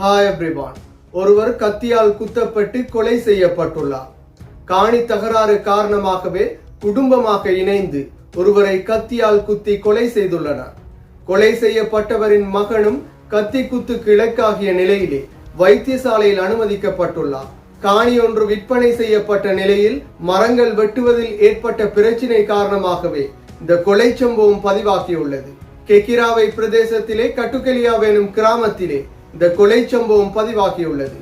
Hi everyone ஒருவர் கத்தியால் குத்தப்பட்டு கொலை செய்யப்பட்டுள்ளார். காணி தகராறு காரணமாகவே குடும்பமாக இணைந்து ஒருவரை கத்தியால் குத்தி கொலை செய்துள்ளனர். கொலை செய்யப்பட்டவரின் மகனும் கத்தி குத்துக்கு இலக்காகிய நிலையிலே வைத்தியசாலையில் அனுமதிக்கப்பட்டுள்ளார். காணி ஒன்று விற்பனை செய்யப்பட்ட நிலையில் மரங்கள் வெட்டுவதில் ஏற்பட்ட பிரச்சினை காரணமாகவே இந்த கொலை சம்பவம் பதிவாகியுள்ளது. கெக்கிராவை பிரதேசத்திலே கட்டுக்கலியாவெனும் கிராமத்திலே இந்த கொலை சம்பவம் பதிவாகியுள்ளது.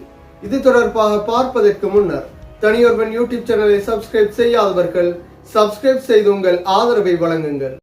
இது தொடர்பாக பார்ப்பதற்கு முன்னர் தனியொருவன் யூடியூப் சேனலை சப்ஸ்கிரைப் செய்யாதவர்கள் சப்ஸ்கிரைப் செய்து உங்கள் ஆதரவை வழங்குங்கள்.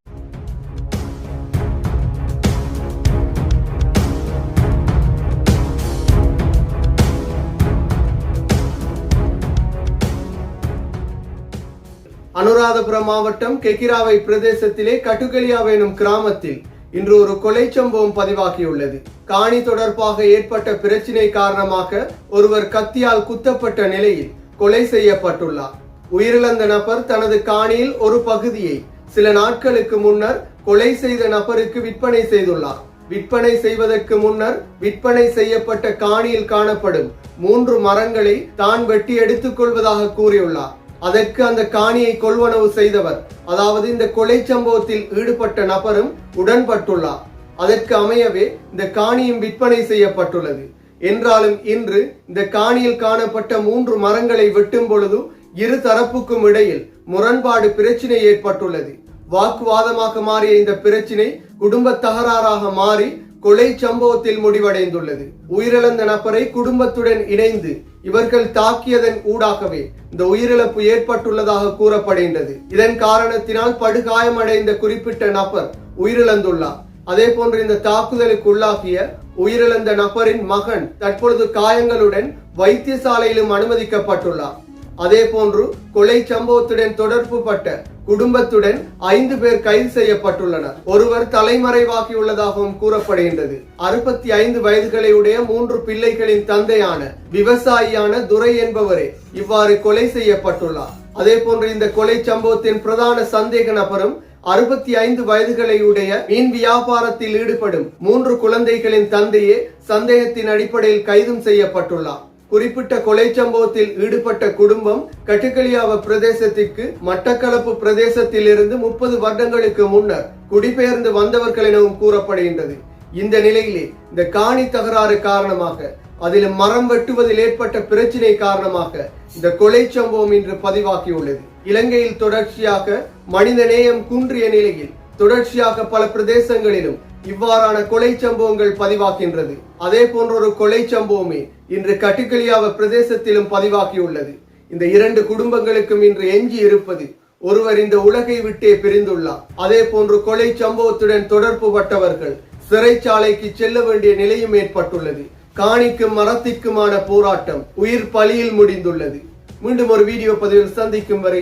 அனுராதபுரம் மாவட்டம் கெக்கிராவை பிரதேசத்திலே கட்டுக்கலியாவ் எனும் கிராமத்தில் இன்று ஒரு கொலை சம்பவம் பதிவாகியுள்ளது. காணி தொடர்பாக ஏற்பட்ட பிரச்சினை காரணமாக ஒருவர் கத்தியால் குத்தப்பட்ட நிலையில் கொலை செய்யப்பட்டுள்ளார். உயிரிழந்த நபர் தனது காணியில் ஒரு பகுதியை சில நாட்களுக்கு முன்னர் கொலை செய்த நபருக்கு விற்பனை செய்துள்ளார். விற்பனை செய்வதற்கு முன்னர் விற்பனை செய்யப்பட்ட காணியில் காணப்படும் மூன்று மரங்களை தான் வெட்டி எடுத்துக் கொள்வதாக கூறியுள்ளார். அதற்கு அந்த காணியை கொள்வனவு செய்தவர். அதாவது இந்த கொலை சம்பவத்தில் ஈடுபட்ட நபரும் உடன்பட்டுள்ளார். அதற்கு அமையவே இந்த காணியும் விற்பனை செய்யப்பட்டுள்ளது. என்றாலும் இன்று இந்த காணியில் காணப்பட்ட மூன்று மரங்களை வெட்டும் பொழுது இரு தரப்புக்கும் இடையில் முரண்பாடு பிரச்சினை ஏற்பட்டுள்ளது. வாக்குவாதமாக மாறிய இந்த பிரச்சினை குடும்ப தகராறாக மாறி கொலை சம்பவத்தில் முடிவடைந்துள்ளது. உயிரிழந்த நபரை குடும்பத்துடன் இணைந்து இவர்கள் தாக்கியதன் ஊடாகவே இந்த உயிரிழப்பு ஏற்பட்டுள்ளதாக கூறப்படுகின்றது. இதன் காரணத்தினால் படுகாயமடைந்த குறிப்பிட்ட நபர் உயிரிழந்துள்ளார். அதே போன்று இந்த தாக்குதலுக்கு உள்ளாகிய உயிரிழந்த நபரின் மகன் தற்பொழுது காயங்களுடன் வைத்தியசாலையிலும் அனுமதிக்கப்பட்டுள்ளார். அதே போன்று கொலை சம்பவத்துடன் தொடர்பு பட்ட குடும்பத்துடன் ஐந்து பேர் கைது செய்யப்பட்டுள்ளனர். ஒருவர் தலைமறைவாகியுள்ளதாகவும் கூறப்படுகின்றது. அறுபத்தி ஐந்து வயதுகளை உடைய மூன்று பிள்ளைகளின் தந்தையான விவசாயியான துரை என்பவரே இவ்வாறு கொலை செய்யப்பட்டுள்ளார். அதே போன்று இந்த கொலை சம்பவத்தின் பிரதான சந்தேக நபரும் அறுபத்தி ஐந்து வயதுகளையுடைய மீன் வியாபாரத்தில் ஈடுபடும் மூன்று குழந்தைகளின் தந்தையே சந்தேகத்தின் அடிப்படையில் கைதும் செய்யப்பட்டுள்ளார். குறிப்பிட்ட கொலை சம்பவத்தில் ஈடுபட்ட குடும்பம் கட்டுக்கலியாவ பிரதேசத்திற்கு மட்டக்களப்பு பிரதேசத்தில் இருந்து முப்பது வருடங்களுக்கு முன்னர் குடிபெயர்ந்து வந்தவர்கள் எனவும் கூறப்படுகின்றது. இந்த நிலையிலே இந்த காணி தகராறு காரணமாக அதில் மரம் வெட்டுவதில் ஏற்பட்ட பிரச்சினை காரணமாக இந்த கொலை சம்பவம் இன்று பதிவாகியுள்ளது. இலங்கையில் தொடர்ச்சியாக மனித நேயம் குன்றிய நிலையில் தொடர்ச்சியாக பல பிரதேசங்களிலும் இவ்வாறான கொலை சம்பவங்கள் பதிவாகின்றது. அதே போன்ற ஒரு கொலை சம்பவமே இன்று கட்டுக்கலியாவ பிரதேசத்திலும் பதிவாகியுள்ளது. இந்த இரண்டு குடும்பங்களுக்கும் இன்று எஞ்சி இருப்பது ஒருவர் இந்த உலகை விட்டே பிரிந்துள்ளார். அதே போன்று கொலை சம்பவத்துடன் தொடர்பு பட்டவர்கள் சிறைச்சாலைக்கு செல்ல வேண்டிய நிலையும் ஏற்பட்டுள்ளது. காணிக்கும் மரத்திற்குமான போராட்டம் உயிர் பலியில் முடிந்துள்ளது. மீண்டும் ஒரு வீடியோ பதிவில் சந்திக்கும் வரை